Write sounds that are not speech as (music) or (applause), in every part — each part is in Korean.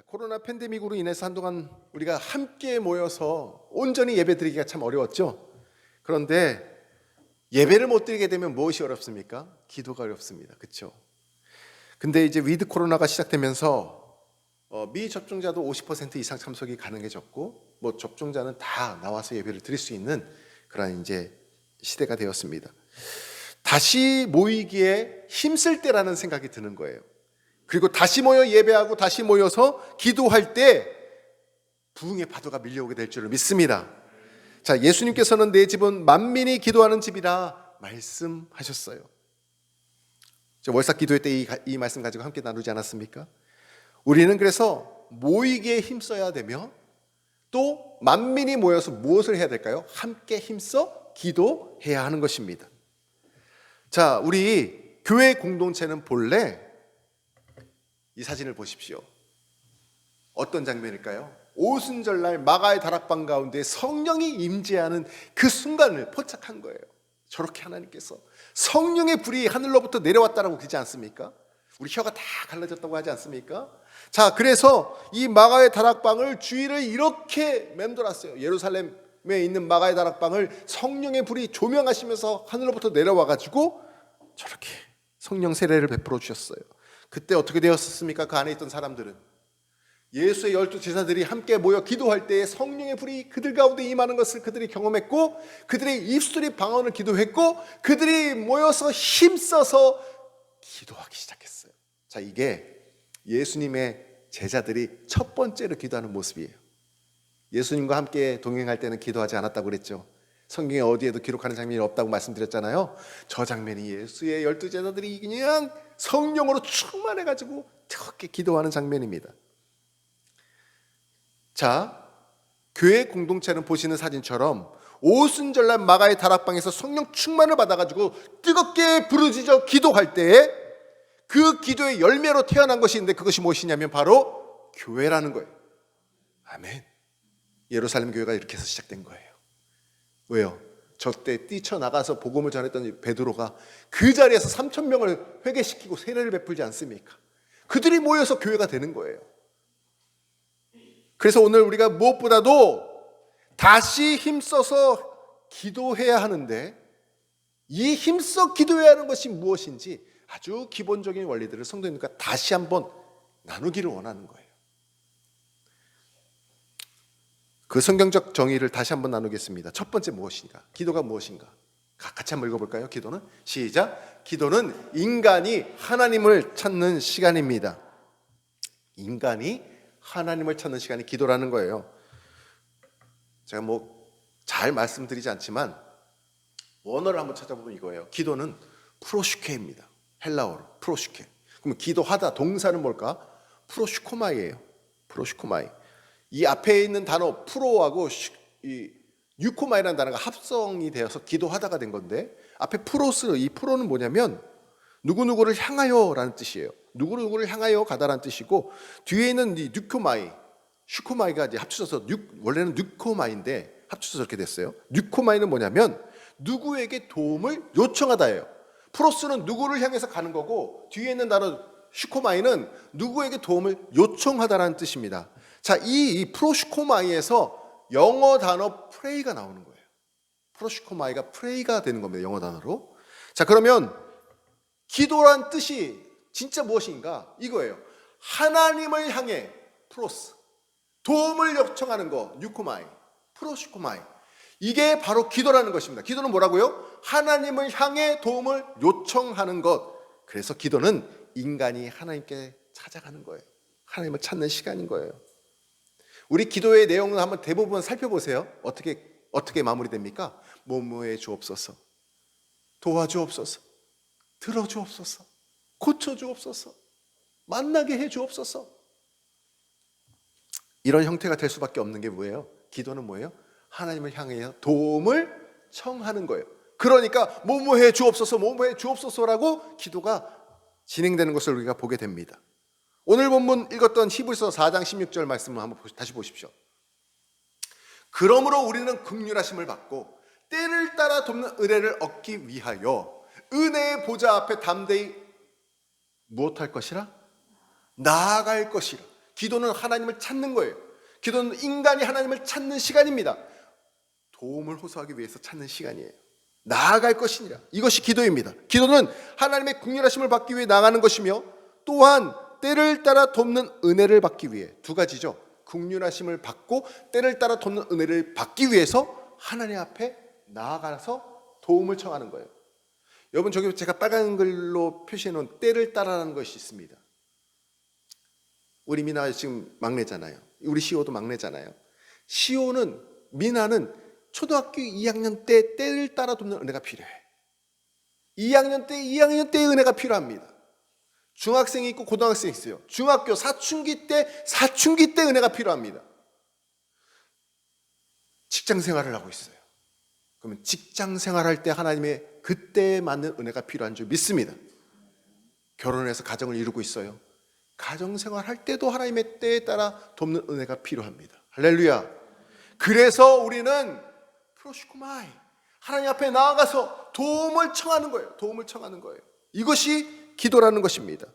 자, 코로나 팬데믹으로 인해서 한동안 우리가 함께 모여서 온전히 예배드리기가 참 어려웠죠. 그런데 예배를 못 드리게 되면 무엇이 어렵습니까? 기도가 어렵습니다. 그렇죠? 근데 이제 위드 코로나가 시작되면서 어, 미접종자도 50% 이상 참석이 가능해졌고 뭐 접종자는 다 나와서 예배를 드릴 수 있는 그런 이제 시대가 되었습니다. 다시 모이기에 힘쓸 때라는 생각이 드는 거예요. 그리고 다시 모여 예배하고 다시 모여서 기도할 때 부흥의 파도가 밀려오게 될 줄을 믿습니다. 자, 예수님께서는 내 집은 만민이 기도하는 집이라 말씀하셨어요. 저 월삭 기도회 때 이, 이 말씀 가지고 함께 나누지 않았습니까? 우리는 그래서 모이기에 힘써야 되며 또 만민이 모여서 무엇을 해야 될까요? 함께 힘써 기도해야 하는 것입니다. 자, 우리 교회 공동체는 본래 이 사진을 보십시오. 어떤 장면일까요? 오순절날 마가의 다락방 가운데 성령이 임재하는 그 순간을 포착한 거예요. 저렇게 하나님께서 성령의 불이 하늘로부터 내려왔다라고 그러지 않습니까? 우리 혀가 다 갈라졌다고 하지 않습니까? 자, 그래서 이 마가의 다락방을 주위를 이렇게 맴돌았어요. 예루살렘에 있는 마가의 다락방을 성령의 불이 조명하시면서 하늘로부터 내려와 가지고 저렇게 성령 세례를 베풀어 주셨어요. 그때 어떻게 되었습니까? 그 안에 있던 사람들은 예수의 열두 제자들이 함께 모여 기도할 때에 성령의 불이 그들 가운데 임하는 것을 그들이 경험했고 그들의 입술이 방언을 기도했고 그들이 모여서 힘써서 기도하기 시작했어요. 자, 이게 예수님의 제자들이 첫 번째로 기도하는 모습이에요. 예수님과 함께 동행할 때는 기도하지 않았다고 그랬죠. 성경에 어디에도 기록하는 장면이 없다고 말씀드렸잖아요. 저 장면이 예수의 열두 제자들이 그냥 성령으로 충만해가지고 그렇게 기도하는 장면입니다. 자, 교회 공동체는 보시는 사진처럼 오순절날 마가의 다락방에서 성령 충만을 받아가지고 뜨겁게 부르짖어 기도할 때에 그 기도의 열매로 태어난 것이 있는데 그것이 무엇이냐면 바로 교회라는 거예요. 아멘. 예루살렘 교회가 이렇게 해서 시작된 거예요. 왜요? 저 때 뛰쳐나가서 복음을 전했던 베드로가 그 자리에서 3천 명을 회개시키고 세례를 베풀지 않습니까? 그들이 모여서 교회가 되는 거예요. 그래서 오늘 우리가 무엇보다도 다시 힘써서 기도해야 하는데 이 힘써 기도해야 하는 것이 무엇인지 아주 기본적인 원리들을 성도님과 다시 한번 나누기를 원하는 거예요. 그 성경적 정의를 다시 한번 나누겠습니다. 첫 번째 무엇인가? 기도가 무엇인가? 같이 한번 읽어볼까요? 기도는 시작. 기도는 인간이 하나님을 찾는 시간입니다. 인간이 하나님을 찾는 시간이 기도라는 거예요. 제가 뭐 잘 말씀드리지 않지만 원어를 한번 찾아보면 이거예요. 기도는 프로슈케입니다. 헬라어로 프로슈케. 그럼 기도하다 동사는 뭘까? 프로슈코마이예요. 프로슈코마이. 이 앞에 있는 단어 프로하고 슈, 이 유코마이라는 단어가 합성이 되어서 기도하다가 된 건데 앞에 프로스 이 프로는 뭐냐면 누구 누구를 향하여라는 뜻이에요. 누구 누구를 향하여 가다라는 뜻이고 뒤에 있는 이 뉴코마이, 슈코마이가 이제 합쳐져서 뉴, 원래는 뉴코마인데 합쳐서 저렇게 됐어요. 뉴코마이는 뭐냐면 누구에게 도움을 요청하다예요. 프로스는 누구를 향해서 가는 거고 뒤에 있는 단어 슈코마이는 누구에게 도움을 요청하다라는 뜻입니다. 자, 이, 이 프로슈코마이에서 영어 단어 프레이가 나오는 거예요. 프로슈코마이가 프레이가 되는 겁니다. 영어 단어로. 자, 그러면 기도란 뜻이 진짜 무엇인가? 이거예요. 하나님을 향해 프로스 도움을 요청하는 거 뉴코마이 프로슈코마이 이게 바로 기도라는 것입니다. 기도는 뭐라고요? 하나님을 향해 도움을 요청하는 것. 그래서 기도는 인간이 하나님께 찾아가는 거예요. 하나님을 찾는 시간인 거예요. 우리 기도의 내용을 한번 대부분 살펴보세요. 어떻게 어떻게 마무리됩니까? 뭐뭐해 주옵소서. 도와주옵소서. 들어주옵소서. 고쳐주옵소서. 만나게 해 주옵소서. 이런 형태가 될 수밖에 없는 게 뭐예요? 기도는 뭐예요? 하나님을 향해 도움을 청하는 거예요. 그러니까 뭐뭐해 주옵소서, 뭐뭐해 주옵소서라고 기도가 진행되는 것을 우리가 보게 됩니다. 오늘 본문 읽었던 히브리서 4장 16절 말씀을 한번 다시 보십시오. 그러므로 우리는 극률하심을 받고 때를 따라 돕는 은혜를 얻기 위하여 은혜의 보좌 앞에 담대히 무엇할 것이라? 나아갈 것이라. 기도는 하나님을 찾는 거예요. 기도는 인간이 하나님을 찾는 시간입니다. 도움을 호소하기 위해서 찾는 시간이에요. 나아갈 것이니라. 이것이 기도입니다. 기도는 하나님의 국률하심을 받기 위해 나가는 것이며 또한 때를 따라 돕는 은혜를 받기 위해 두 가지죠. 국률하심을 받고 때를 따라 돕는 은혜를 받기 위해서 하나님 앞에 나아가서 도움을 청하는 거예요. 여러분 저기 제가 빨간 글로 표시해 놓은 때를 따라라는 것이 있습니다. 우리 미나 지금 막내잖아요. 우리 시오도 막내잖아요. 시오는 미나는 초등학교 2학년 때 때를 따라 돕는 은혜가 필요해. 2학년 때 2학년 때의 은혜가 필요합니다. 중학생이 있고 고등학생이 있어요. 중학교 사춘기 때 사춘기 때 은혜가 필요합니다. 직장 생활을 하고 있어요. 그러면 직장 생활할 때 하나님의 그때에 맞는 은혜가 필요한 줄 믿습니다. 결혼해서 가정을 이루고 있어요. 가정 생활할 때도 하나님의 때에 따라 돕는 은혜가 필요합니다. 할렐루야. 그래서 우리는 프로시코마이 하나님 앞에 나아가서 도움을 청하는 거예요. 도움을 청하는 거예요. 이것이 기도라는 것입니다.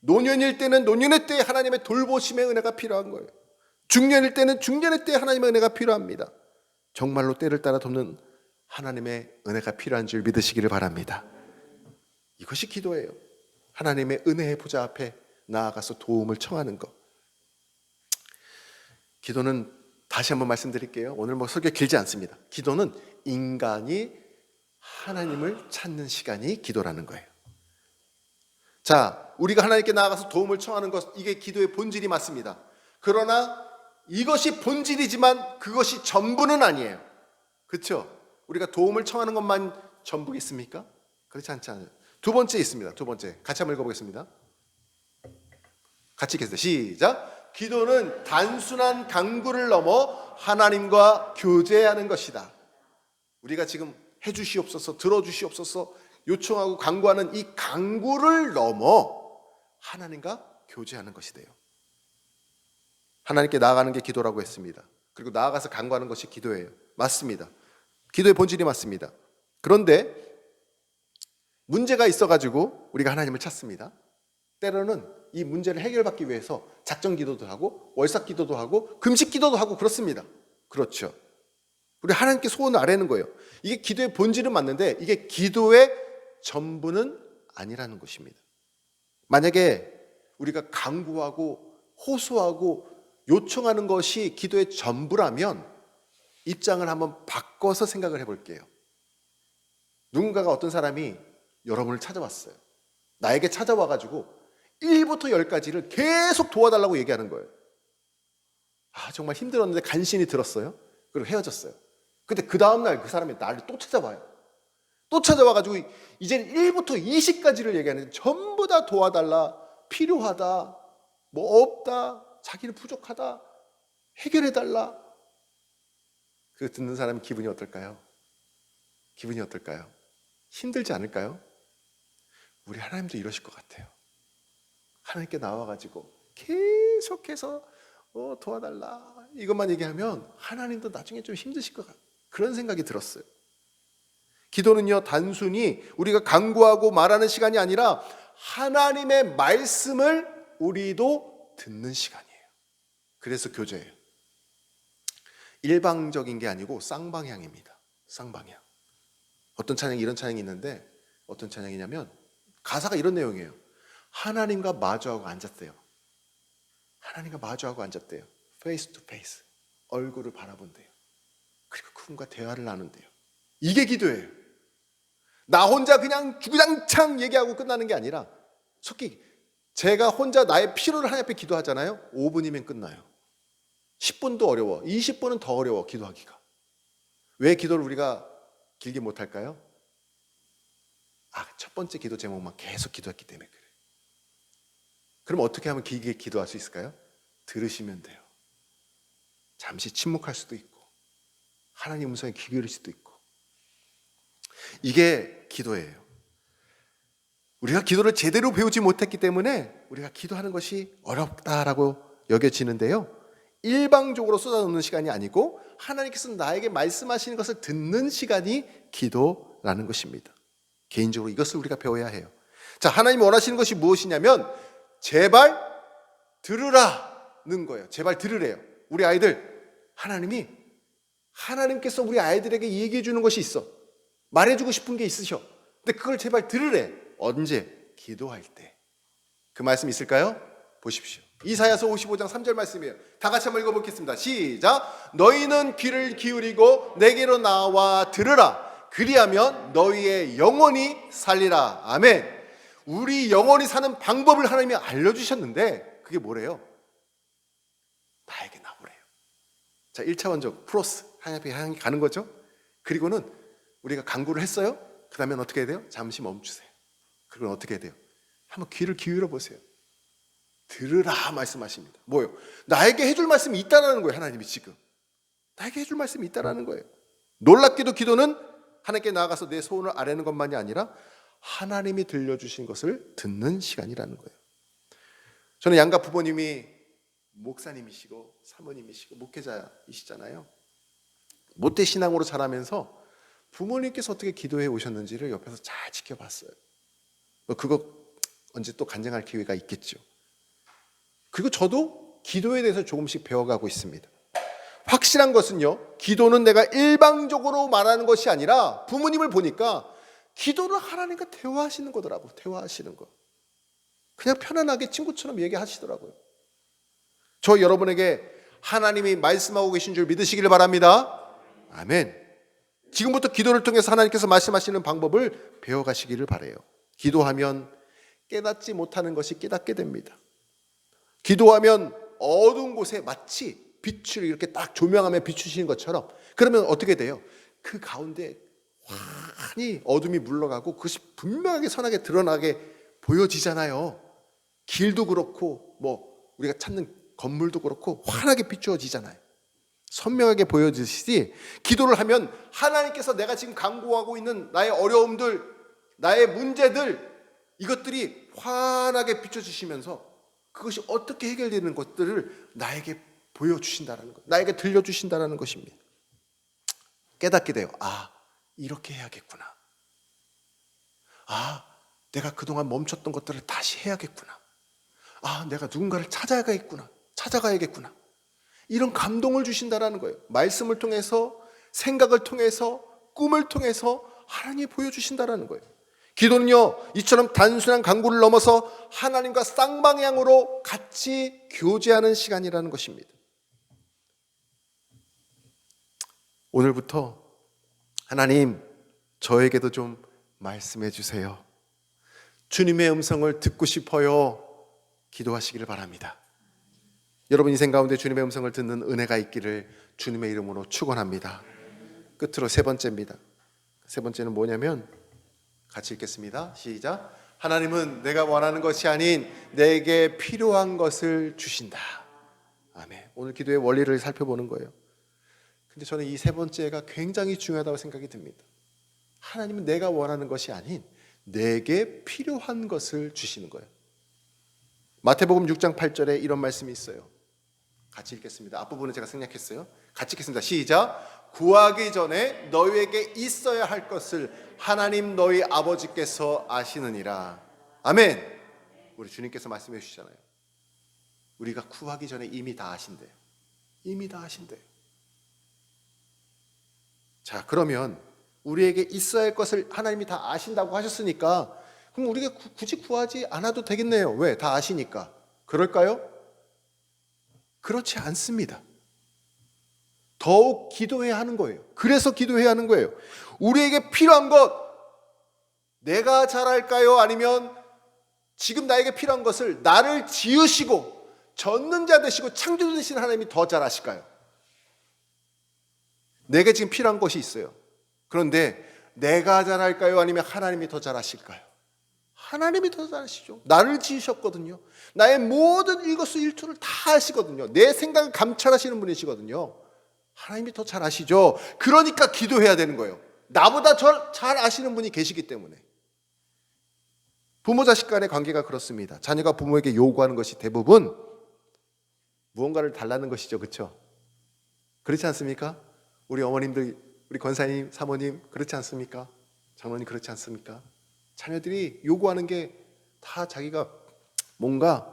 노년일 때는 노년의 때 하나님의 돌보심의 은혜가 필요한 거예요. 중년일 때는 중년의 때 하나님의 은혜가 필요합니다. 정말로 때를 따라 돕는 하나님의 은혜가 필요한 줄 믿으시기를 바랍니다. 이것이 기도예요. 하나님의 은혜의 보좌 앞에 나아가서 도움을 청하는 것. 기도는 다시 한번 말씀드릴게요. 오늘 뭐 설교 길지 않습니다. 기도는 인간이 하나님을 찾는 시간이 기도라는 거예요. 자, 우리가 하나님께 나아가서 도움을 청하는 것, 이게 기도의 본질이 맞습니다. 그러나 이것이 본질이지만 그것이 전부는 아니에요. 그렇죠? 우리가 도움을 청하는 것만 전부겠습니까? 그렇지 않지 않아요. 두 번째 있습니다. 두 번째. 같이 한번 읽어보겠습니다. 같이 읽겠습니다. 시작. 기도는 단순한 강구를 넘어 하나님과 교제하는 것이다. 우리가 지금 해주시옵소서, 들어주시옵소서 요청하고 강구하는 이 강구를 넘어 하나님과 교제하는 것이 돼요. 하나님께 나아가는 게 기도라고 했습니다. 그리고 나아가서 강구하는 것이 기도예요. 맞습니다. 기도의 본질이 맞습니다. 그런데 문제가 있어가지고 우리가 하나님을 찾습니다. 때로는 이 문제를 해결받기 위해서 작전 기도도 하고 월삭 기도도 하고 금식 기도도 하고 그렇습니다. 그렇죠. 우리 하나님께 소원을 아뢰는 거예요. 이게 기도의 본질은 맞는데 이게 기도의 전부는 아니라는 것입니다. 만약에 우리가 강구하고 호소하고 요청하는 것이 기도의 전부라면 입장을 한번 바꿔서 생각을 해볼게요. 누군가가 어떤 사람이 여러분을 찾아왔어요. 나에게 찾아와가지고 1부터 10까지를 계속 도와달라고 얘기하는 거예요. 아, 정말 힘들었는데 간신히 들었어요. 그리고 헤어졌어요. 근데 그 다음날 그 사람이 나를 또 찾아와요. 또 찾아와가지고 이제는 1부터 20까지를 얘기하는데 전부 다 도와달라, 필요하다, 뭐 없다, 자기는 부족하다, 해결해달라. 그 듣는 사람 기분이 어떨까요? 기분이 어떨까요? 힘들지 않을까요? 우리 하나님도 이러실 것 같아요. 하나님께 나와가지고 계속해서 어, 도와달라 이것만 얘기하면 하나님도 나중에 좀 힘드실 것 같아요. 그런 생각이 들었어요. 기도는요 단순히 우리가 강구하고 말하는 시간이 아니라 하나님의 말씀을 우리도 듣는 시간이에요. 그래서 교제예요. 일방적인 게 아니고 쌍방향입니다. 쌍방향. 어떤 찬양이 이런 찬양이 있는데 어떤 찬양이냐면 가사가 이런 내용이에요. 하나님과 마주하고 앉았대요. 하나님과 마주하고 앉았대요. 페이스 투 페이스. 얼굴을 바라본대요. 그분과 대화를 나눈대요. 이게 기도예요. 나 혼자 그냥 주구장창 얘기하고 끝나는 게 아니라 속기 제가 혼자 나의 필요를 하나님 앞에 기도하잖아요. 5분이면 끝나요. 10분도 어려워. 20분은 더 어려워 기도하기가. 왜 기도를 우리가 길게 못 할까요? 아, 첫 번째 기도 제목만 계속 기도했기 때문에 그래. 그럼 어떻게 하면 길게 기도할 수 있을까요? 들으시면 돼요. 잠시 침묵할 수도 있고, 하나님 음성에 귀 기울일 수도 있고. 이게 기도예요. 우리가 기도를 제대로 배우지 못했기 때문에 우리가 기도하는 것이 어렵다라고 여겨지는데요. 일방적으로 쏟아놓는 시간이 아니고 하나님께서 나에게 말씀하시는 것을 듣는 시간이 기도라는 것입니다. 개인적으로 이것을 우리가 배워야 해요. 자, 하나님이 원하시는 것이 무엇이냐면 제발 들으라는 거예요. 제발 들으래요. 우리 아이들 하나님이 하나님께서 우리 아이들에게 얘기해 주는 것이 있어. 말해주고 싶은 게 있으셔. 근데 그걸 제발 들으래. 언제? 기도할 때. 그 말씀 있을까요? 보십시오. 이사야서 55장 3절 말씀이에요. 다 같이 한번 읽어보겠습니다. 시작. 너희는 귀를 기울이고 내게로 나와 들으라. 그리하면 너희의 영혼이 살리라. 아멘. 우리 영혼이 사는 방법을 하나님이 알려주셨는데 그게 뭐래요? 나에게. 자, 1차원적 프로스 하나님 향해 가는 거죠. 그리고는 우리가 강구를 했어요. 그 다음엔 어떻게 해야 돼요? 잠시 멈추세요. 그리고 어떻게 해야 돼요? 한번 귀를 기울여 보세요. 들으라 말씀하십니다. 뭐요? 나에게 해줄 말씀이 있다라는 거예요. 하나님이 지금 나에게 해줄 말씀이 있다라는 거예요. 놀랍게도 기도는 하나님께 나아가서 내 소원을 아뢰는 것만이 아니라 하나님이 들려주신 것을 듣는 시간이라는 거예요. 저는 양가 부모님이 목사님이시고 사모님이시고 목회자이시잖아요. 모태 신앙으로 자라면서 부모님께서 어떻게 기도해 오셨는지를 옆에서 잘 지켜봤어요. 뭐 그거 언제 또 간증할 기회가 있겠죠. 그리고 저도 기도에 대해서 조금씩 배워가고 있습니다. 확실한 것은요, 기도는 내가 일방적으로 말하는 것이 아니라 부모님을 보니까 기도는 하나님과 대화하시는 거더라고, 대화하시는 거. 그냥 편안하게 친구처럼 얘기하시더라고요. 저 여러분에게 하나님이 말씀하고 계신 줄 믿으시기를 바랍니다. 아멘. 지금부터 기도를 통해서 하나님께서 말씀하시는 방법을 배워가시기를 바래요. 기도하면 깨닫지 못하는 것이 깨닫게 됩니다. 기도하면 어두운 곳에 마치 빛을 이렇게 딱 조명하며 비추시는 것처럼 그러면 어떻게 돼요? 그 가운데 환히 어둠이 물러가고 그것이 분명하게 선하게 드러나게 보여지잖아요. 길도 그렇고 뭐 우리가 찾는 건물도 그렇고 환하게 비추어지잖아요. 선명하게 보여지시지 기도를 하면 하나님께서 내가 지금 강구하고 있는 나의 어려움들, 나의 문제들 이것들이 환하게 비춰주시면서 그것이 어떻게 해결되는 것들을 나에게 보여주신다라는 것, 나에게 들려주신다라는 것입니다. 깨닫게 돼요. 아, 이렇게 해야겠구나. 아, 내가 그동안 멈췄던 것들을 다시 해야겠구나. 아, 내가 누군가를 찾아가겠구나. 찾아가야겠구나. 이런 감동을 주신다라는 거예요. 말씀을 통해서, 생각을 통해서, 꿈을 통해서 하나님이 보여주신다라는 거예요. 기도는요, 이처럼 단순한 강구를 넘어서 하나님과 쌍방향으로 같이 교제하는 시간이라는 것입니다. 오늘부터 하나님, 저에게도 좀 말씀해 주세요. 주님의 음성을 듣고 싶어요. 기도하시기를 바랍니다. 여러분 인생 가운데 주님의 음성을 듣는 은혜가 있기를 주님의 이름으로 축원합니다. 끝으로 세 번째입니다. 세 번째는 뭐냐면 같이 읽겠습니다. 시작. 하나님은 내가 원하는 것이 아닌 내게 필요한 것을 주신다. 아멘. 오늘 기도의 원리를 살펴보는 거예요. 근데 저는 이 세 번째가 굉장히 중요하다고 생각이 듭니다. 하나님은 내가 원하는 것이 아닌 내게 필요한 것을 주시는 거예요. 마태복음 6장 8절에 이런 말씀이 있어요. 같이 읽겠습니다. 앞부분은 제가 생략했어요. 같이 읽겠습니다. 시작. 구하기 전에 너희에게 있어야 할 것을 하나님 너희 아버지께서 아시느니라. 아멘. 우리 주님께서 말씀해 주시잖아요. 우리가 구하기 전에 이미 다 아신대요. 이미 다 아신대요. 자, 그러면 우리에게 있어야 할 것을 하나님이 다 아신다고 하셨으니까 그럼 우리가 구- 굳이 구하지 않아도 되겠네요. 왜? 다 아시니까. 그럴까요? 그렇지 않습니다. 더욱 기도해야 하는 거예요. 그래서 기도해야 하는 거예요. 우리에게 필요한 것, 내가 잘할까요? 아니면 지금 나에게 필요한 것을 나를 지으시고 전능자 되시고 창조자 되신 하나님이 더 잘하실까요? 내게 지금 필요한 것이 있어요. 그런데 내가 잘할까요? 아니면 하나님이 더 잘하실까요? 하나님이 더 잘하시죠. 나를 지으셨거든요. 나의 모든 일거수 일투를 다 아시거든요. 내 생각을 감찰하시는 분이시거든요. 하나님이 더 잘 아시죠. 그러니까 기도해야 되는 거예요. 나보다 저잘 아시는 분이 계시기 때문에. 부모 자식 간의 관계가 그렇습니다. 자녀가 부모에게 요구하는 것이 대부분 무언가를 달라는 것이죠. 그렇죠? 그렇지 않습니까? 우리 어머님들, 우리 권사님, 사모님 그렇지 않습니까? 장로님 그렇지 않습니까? 자녀들이 요구하는 게 다 자기가 뭔가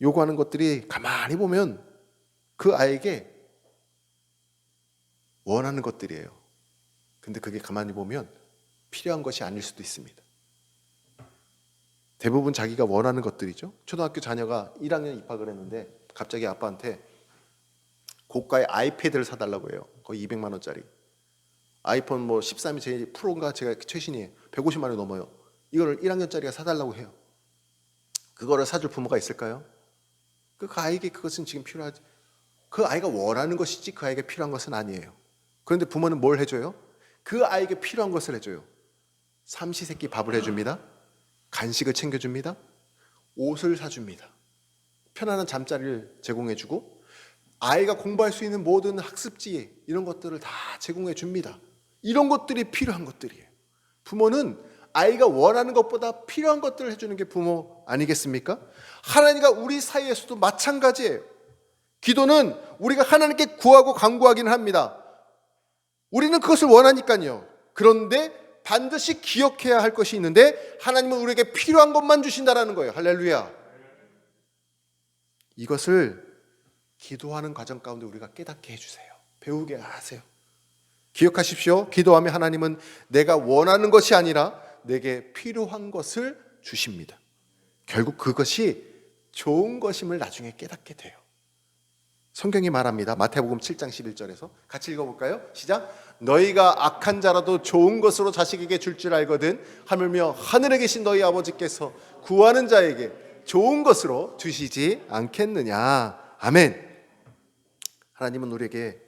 요구하는 것들이 가만히 보면 그 아이에게 원하는 것들이에요. 근데 그게 가만히 보면 필요한 것이 아닐 수도 있습니다. 대부분 자기가 원하는 것들이죠. 초등학교 자녀가 1학년 입학을 했는데 갑자기 아빠한테 고가의 아이패드를 사달라고 해요. 거의 200만 원짜리. 아이폰 뭐 13이 제일 프로인가 제가 최신이에요. 150만 원이 넘어요. 이거를 1학년짜리가 사달라고 해요. 그거를 사줄 부모가 있을까요? 그 아이에게 그것은 지금 필요하지. 그 아이가 원하는 것이지 그 아이에게 필요한 것은 아니에요. 그런데 부모는 뭘 해줘요? 그 아이에게 필요한 것을 해줘요. 삼시세끼 밥을 해줍니다. 간식을 챙겨줍니다. 옷을 사줍니다. 편안한 잠자리를 제공해주고 아이가 공부할 수 있는 모든 학습지 이런 것들을 다 제공해 줍니다. 이런 것들이 필요한 것들이에요. 부모는 아이가 원하는 것보다 필요한 것들을 해주는 게 부모 아니겠습니까? 하나님과 우리 사이에서도 마찬가지예요. 기도는 우리가 하나님께 구하고 간구하기는 합니다. 우리는 그것을 원하니까요. 그런데 반드시 기억해야 할 것이 있는데 하나님은 우리에게 필요한 것만 주신다라는 거예요. 할렐루야. 이것을 기도하는 과정 가운데 우리가 깨닫게 해주세요. 배우게 하세요. 기억하십시오. 기도하면 하나님은 내가 원하는 것이 아니라 내게 필요한 것을 주십니다. 결국 그것이 좋은 것임을 나중에 깨닫게 돼요. 성경이 말합니다. 마태복음 7장 11절에서 같이 읽어볼까요? 시작. 너희가 악한 자라도 좋은 것으로 자식에게 줄 줄 알거든 하물며 하늘에 계신 너희 아버지께서 구하는 자에게 좋은 것으로 주시지 않겠느냐. 아멘. 하나님은 우리에게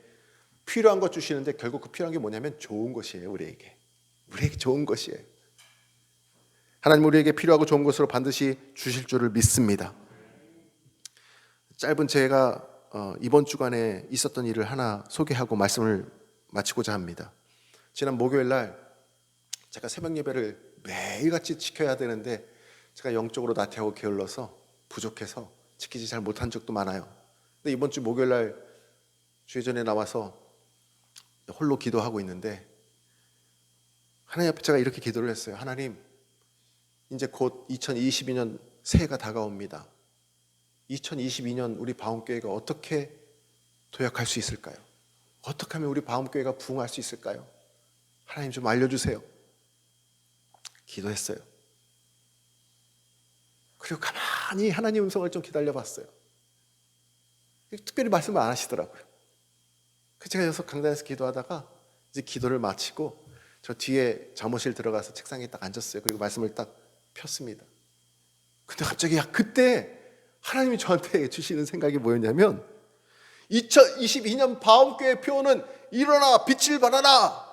필요한 것 주시는데 결국 그 필요한 게 뭐냐면 좋은 것이에요. 우리에게. 우리에게 좋은 것이에요. 하나님 우리에게 필요하고 좋은 것으로 반드시 주실 줄을 믿습니다. 짧은 제가 어, 이번 주간에 있었던 일을 하나 소개하고 말씀을 마치고자 합니다. 지난 목요일 날 제가 새벽 예배를 매일같이 지켜야 되는데 제가 영적으로 나태하고 게을러서 부족해서 지키지 잘 못한 적도 많아요. 근데 이번 주 목요일 날 주의전에 나와서 홀로 기도하고 있는데 하나님 앞에 제가 이렇게 기도를 했어요. 하나님, 이제 곧 2022년 새해가 다가옵니다. 2022년 우리 바움교회가 어떻게 도약할 수 있을까요? 어떻게 하면 우리 바움교회가 부흥할 수 있을까요? 하나님 좀 알려주세요. 기도했어요. 그리고 가만히 하나님 음성을 좀 기다려봤어요. 특별히 말씀을 안 하시더라고요. 그 제가 여기서 강단에서 기도하다가 이제 기도를 마치고 저 뒤에 잠옷실 들어가서 책상에 딱 앉았어요. 그리고 말씀을 딱 폈습니다. 근데 갑자기 야 그때 하나님이 저한테 (laughs) 주시는 생각이 뭐였냐면 2022년 바움교회 표어는 일어나 빛을 발하라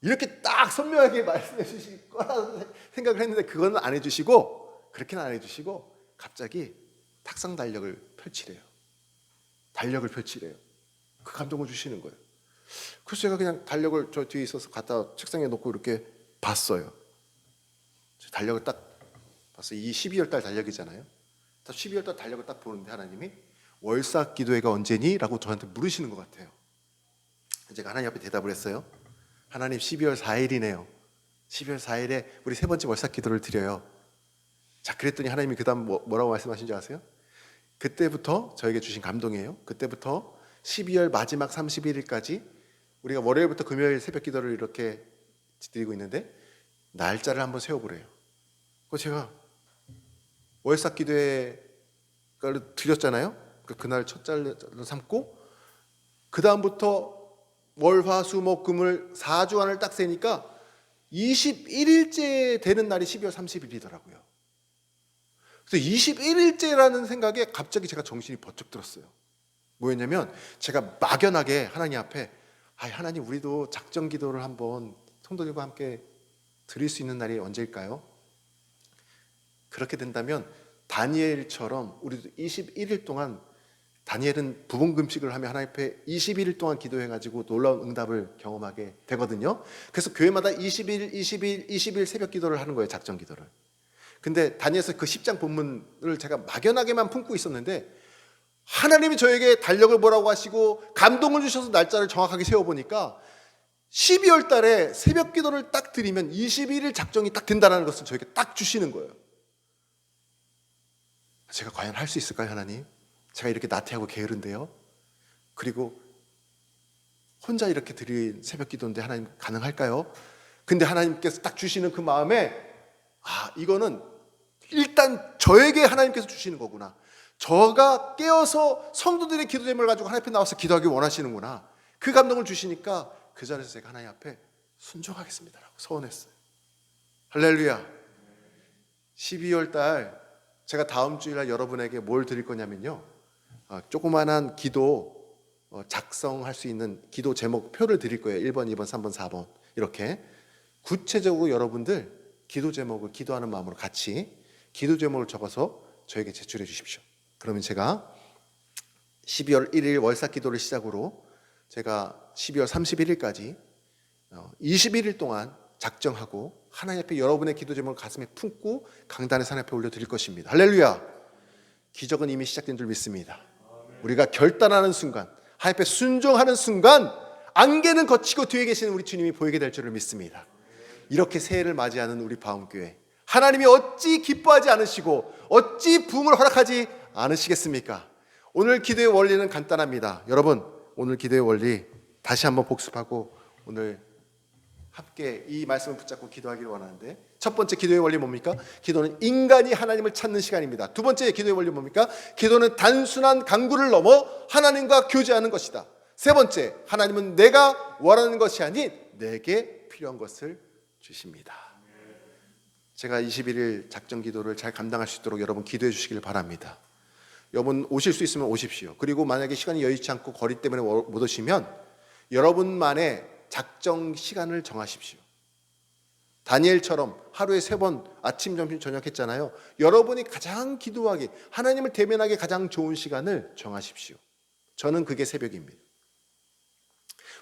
이렇게 딱 선명하게 (laughs) 말씀해 주실 거라는 생각을 했는데 그거는 안 해주시고 그렇게는 안 해주시고 갑자기 탁상 달력을 펼치래요. 달력을 펼치래요. 그 감동을 주시는 거예요. 그래서 제가 그냥 달력을 저 뒤에 있어서 갖다 책상에 놓고 이렇게 봤어요. 달력을 딱 봤어요. 이 12월 달 달력이잖아요. 12월 달 달력을 딱 보는데 하나님이 월삭 기도회가 언제니? 라고 저한테 물으시는 것 같아요. 제가 하나님 앞에 대답을 했어요. 하나님 12월 4일이네요. 12월 4일에 우리 세 번째 월삭 기도를 드려요. 자, 그랬더니 하나님이 그 다음 뭐, 뭐라고 말씀하신 줄 아세요? 그때부터 저에게 주신 감동이에요. 그때부터 12월 마지막 31일까지 우리가 월요일부터 금요일 새벽 기도를 이렇게 드리고 있는데 날짜를 한번 세워보래요. 그 제가 월삭 기도회를 드렸잖아요. 그 그날 첫 잘로 삼고 그 다음부터 월화수목금을 4주간을 딱 세니까 21일째 되는 날이 12월 30일이더라고요. 그래서 21일째라는 생각에 갑자기 제가 정신이 번쩍 들었어요. 뭐였냐면 제가 막연하게 하나님 앞에 아 하나님 우리도 작정 기도를 한번 성도들과 함께 드릴 수 있는 날이 언제일까요? 그렇게 된다면 다니엘처럼 우리도 21일 동안 다니엘은 부분 금식을 하며 하나님 앞에 21일 동안 기도해 가지고 놀라운 응답을 경험하게 되거든요. 그래서 교회마다 20일, 20일, 20일 새벽 기도를 하는 거예요. 작정 기도를. 근데 다니엘서 그 10장 본문을 제가 막연하게만 품고 있었는데 하나님이 저에게 달력을 보라고 하시고 감동을 주셔서 날짜를 정확하게 세워 보니까 12월 달에 새벽 기도를 딱 드리면 21일 작정이 딱 된다는 것을 저에게 딱 주시는 거예요. 제가 과연 할 수 있을까요, 하나님? 제가 이렇게 나태하고 게으른데요. 그리고 혼자 이렇게 드린 새벽 기도인데 하나님 가능할까요? 근데 하나님께서 딱 주시는 그 마음에 아, 이거는 일단 저에게 하나님께서 주시는 거구나. 저가 깨어서 성도들의 기도 제목을 가지고 하나님 앞에 나와서 기도하기 원하시는구나. 그 감동을 주시니까 그 자리에서 제가 하나님 앞에 순종하겠습니다라고 서원했어요. 할렐루야. 12월 달 제가 다음 주일날 여러분에게 뭘 드릴 거냐면요. 아, 조그만한 기도 어, 작성할 수 있는 기도 제목 표를 드릴 거예요. 1번, 2번, 3번, 4번. 이렇게 구체적으로 여러분들 기도 제목을 기도하는 마음으로 같이 기도 제목을 적어서 저에게 제출해 주십시오. 그러면 제가 12월 1일 월사 기도를 시작으로 제가 12월 31일까지 21일 동안 작정하고 하나님 앞에 여러분의 기도 제목을 가슴에 품고 강단의 산 앞에 올려 드릴 것입니다. 할렐루야. 기적은 이미 시작된 줄 믿습니다. 우리가 결단하는 순간, 하나님 앞에 순종하는 순간 안개는 거치고 뒤에 계시는 우리 주님이 보이게 될 줄을 믿습니다. 이렇게 새해를 맞이하는 우리 바움교회 하나님이 어찌 기뻐하지 않으시고 어찌 부흥을 허락하지 않으시겠습니까? 오늘 기도의 원리는 간단합니다. 여러분 오늘 기도의 원리 다시 한번 복습하고 오늘 함께 이 말씀을 붙잡고 기도하기를 원하는데 첫 번째 기도의 원리 뭡니까? 기도는 인간이 하나님을 찾는 시간입니다. 두 번째 기도의 원리 뭡니까? 기도는 단순한 강구를 넘어 하나님과 교제하는 것이다. 세 번째 하나님은 내가 원하는 것이 아닌 내게 필요한 것을 주십니다. 제가 21일 작정 기도를 잘 감당할 수 있도록 여러분 기도해 주시길 바랍니다. 여러분 오실 수 있으면 오십시오. 그리고 만약에 시간이 여의치 않고 거리 때문에 못 오시면 여러분만의 작정 시간을 정하십시오. 다니엘처럼 하루에 세 번 아침, 점심, 저녁 했잖아요. 여러분이 가장 기도하기, 하나님을 대면하기 가장 좋은 시간을 정하십시오. 저는 그게 새벽입니다.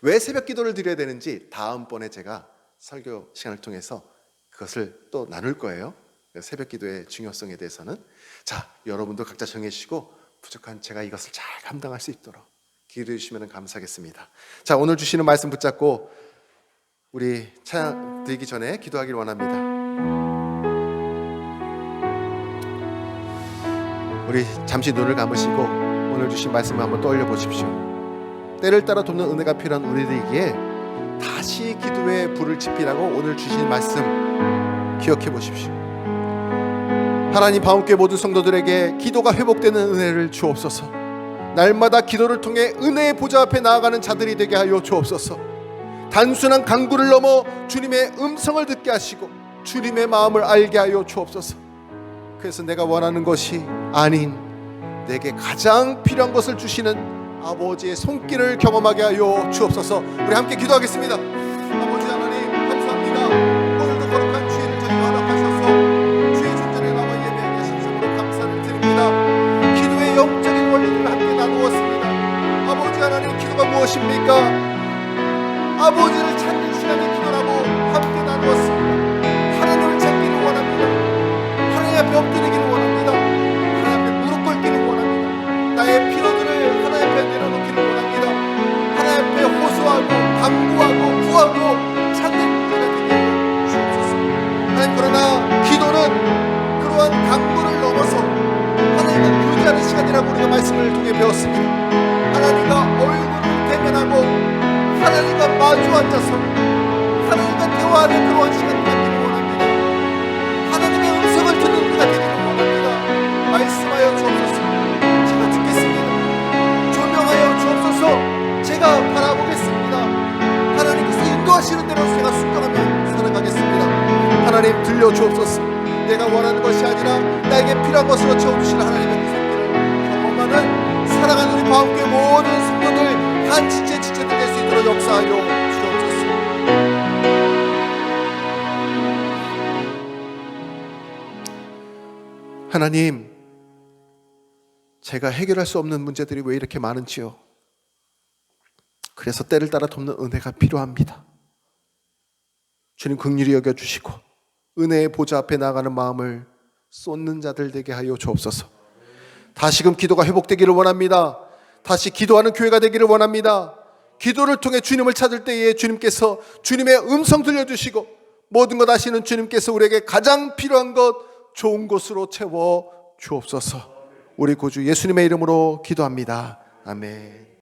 왜 새벽 기도를 드려야 되는지 다음번에 제가 설교 시간을 통해서 그것을 또 나눌 거예요. 새벽 기도의 중요성에 대해서는. 자, 여러분도 각자 정해주시고 부족한 제가 이것을 잘 감당할 수 있도록 기도해 주시면 감사하겠습니다. 자, 오늘 주시는 말씀 붙잡고 우리 찬양 드리기 전에 기도하길 원합니다. 우리 잠시 눈을 감으시고 오늘 주신 말씀을 한번 떠올려 보십시오. 때를 따라 돕는 은혜가 필요한 우리들에게 다시 기도의 불을 지피라고 오늘 주신 말씀 기억해 보십시오. 하나님 바움교회 모든 성도들에게 기도가 회복되는 은혜를 주옵소서. 날마다 기도를 통해 은혜의 보좌 앞에 나아가는 자들이 되게 하여 주옵소서. 단순한 강구를 넘어 주님의 음성을 듣게 하시고 주님의 마음을 알게 하여 주옵소서. 그래서 내가 원하는 것이 아닌 내게 가장 필요한 것을 주시는 아버지의 손길을 경험하게 하여 주옵소서. 우리 함께 기도하겠습니다. 무엇입니까? 아버지를 찾는 시간에 기도라고 함께 나누었습니다. 하나님을 찾기를 원합니다. 하나님 앞에 엎드리기를 원합니다. 하나님 앞에 무릎 꿇기를 원합니다. 나의 피로들을 하나님 앞에 내려놓기를 원합니다. 하나님 앞에 호소하고 강구하고 구하고 찾는 우리가 되게 주옵소서. 하나님 그러나 기도는 그러한 강구를 넘어서 하나님과 교제하는 시간이라고 우리가 말씀을 통해 배웠습니다. 앉아서 하나님과 대화하는 그러한 시간을 갖기를 원합니다. 하나님의 음성을 듣는 우리가 되기를 원합니다. 말씀하여 주옵소서. 제가 듣겠습니다. 조명하여 주옵소서. 제가 바라보겠습니다. 하나님께서 인도하시는 대로 제가 순종하며 살아가겠습니다. 하나님 들려 주옵소서. 내가 원하는 것이 아니라 나에게 필요한 것으로 채워주시는 하나님의 그 손길을 경험하는 사랑하는 우리 바움교회 모든 성도들 한 지체 지체들 될 수 있도록 역사하여 하나님, 제가 해결할 수 없는 문제들이 왜 이렇게 많은지요? 그래서 때를 따라 돕는 은혜가 필요합니다. 주님 긍휼히 여겨 주시고 은혜의 보좌 앞에 나가는 마음을 쏟는 자들 되게 하여 주옵소서. 다시금 기도가 회복되기를 원합니다. 다시 기도하는 교회가 되기를 원합니다. 기도를 통해 주님을 찾을 때에 주님께서 주님의 음성 들려주시고 모든 것 아시는 주님께서 우리에게 가장 필요한 것 좋은 것으로 채워 주옵소서. 우리 구주 예수님의 이름으로 기도합니다. 아멘.